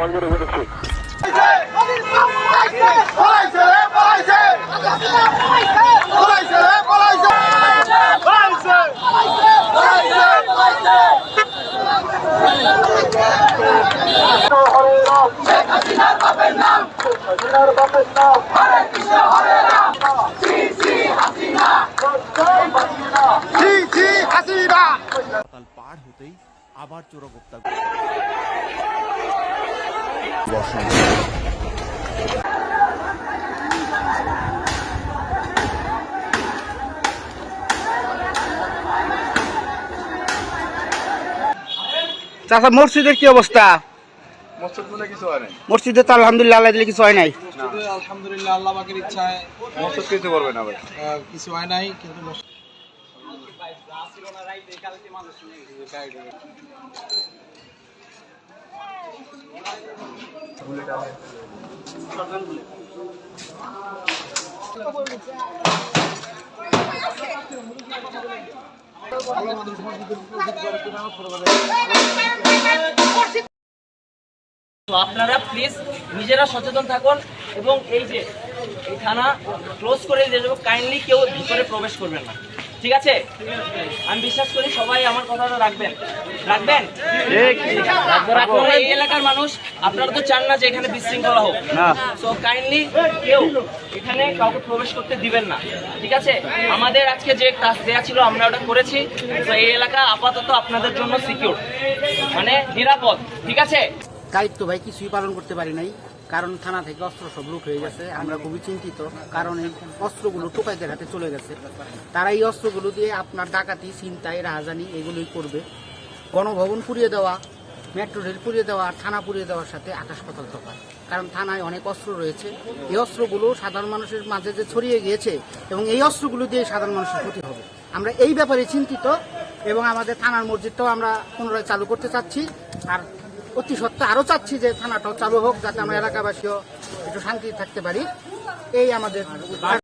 মঞ্জুরি করেছি পলাইছে রে পলাইছে পলাইছে রে পলাইছে পলাইছে পলাইছে পলাইছে হরে রাম শেখ হাসিনার বাপের নাম শেখ হাসিনার বাপের নাম হরে কৃষ্ণ হরে রাম শ্রী শ্রী হাসিনা জয় হাসিনা জি জি হাসিনা কাল পার হতেই আবার চোরাগোপ্তা চাচা মসজিদের কি অবস্থা? মসজিদ তো আলহামদুলিল্লাহ আল্লাহ দিলে কিছু হয় নাই? আলহামদুলিল্লাহ আল্লাহ পাকের ইচ্ছায় মসজিদ কিছু করবে না ভাই। কিছু হয় নাই কিন্তু তো আপনারা প্লিজ নিজেরা সচেতন থাকুন এবং এই যে এই থানা ক্লোজ করে দিয়ে যাব। কাইন্ডলি কেউ ভিতরে প্রবেশ করবেন না। ঠিক আছে? আমি বিশ্বাস করি সবাই আমার কথাটা রাখবেন। রাখবেন? এই এলাকার মানুষ আপনারা তো চান না যে এখানে বিশৃঙ্খলা হোক। সো কাইন্ডলি কেউ এখানে কাউকে প্রবেশ করতে দিবেন না। ঠিক আছে? আমাদের আজকে যে কাজ দেওয়া ছিল আমরা ওটা করেছি। তো এই এলাকা আপাতত আপনাদের জন্য সিকিউর মানে নিরাপদ। ঠিক আছে? দায়িত্ব ভাই কিছুই পালন করতে পারি নাই। কারণ থানা থেকে অস্ত্র সব লুট হয়ে গেছে। আমরা খুবই চিন্তিত, কারণ এই অস্ত্রগুলো টোকাইদের হাতে চলে গেছে। তারা এই অস্ত্রগুলো দিয়ে আপনার ডাকাতি, ছিনতাই, রাহাজানি এগুলোই করবে। গণভবন পুড়িয়ে দেওয়া, মেট্রো রেল পুড়িয়ে দেওয়া থানা পুড়িয়ে দেওয়ার সাথে আকাশ পাতাল তফাৎ কারণ থানায় অনেক অস্ত্র রয়েছে। এই অস্ত্রগুলো সাধারণ মানুষের মাঝে যে ছড়িয়ে গিয়েছে এবং এই অস্ত্রগুলো দিয়ে সাধারণ মানুষের ক্ষতি হবে। আমরা এই ব্যাপারে চিন্তিত এবং আমাদের থানার মসজিদটাও আমরা পুনরায় চালু করতে চাচ্ছি। আর অতি সত্ত্বে আরও চাচ্ছি যে থানাটাও চালু হোক যাতে আমরা এলাকাবাসীও একটু শান্তি থাকতে পারি। এই আমাদের